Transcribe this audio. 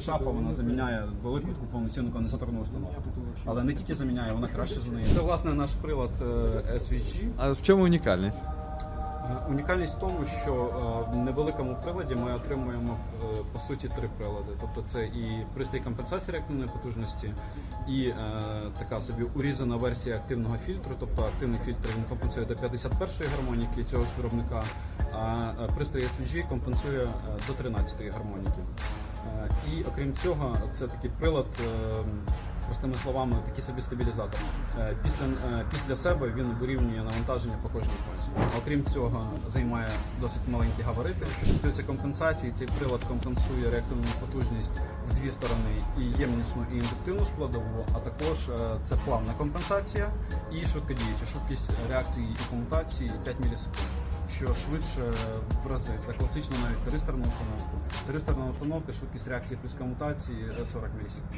Ця шафа вона заміняє велику таку повноцінну конденсаторну установку. Але не тільки заміняє, вона краще за неї. Це власне наш прилад е, SVG. А в чому унікальність? Е, Унікальність в тому, що е, в невеликому приладі ми отримуємо по суті три прилади. Тобто це і пристрій компенсації реактивної потужності, і е, така собі урізана версія активного фільтру. Тобто активний фільтр він компенсує до 51-ї гармоніки цього ж виробника, а пристрій SVG компенсує до 13-ї гармоніки. І окрім цього, це такий прилад. е, Простими словами, такий собі стабілізатор. Е, Після, е, після себе він вирівнює навантаження по кожній фазі. Окрім цього, займає досить маленькі габарити. Що стосується компенсації, цей прилад компенсує реактивну потужність в дві сторони і ємнісну і індуктивну складову, а також це плавна компенсація і швидкодіюча швидкість реакції і комутації 5 мілісекунд. Що швидше в рази за класичну навіть тристерну установку. Тристерна установка, швидкість реакції плюс комутації е, 40 мілісекунд.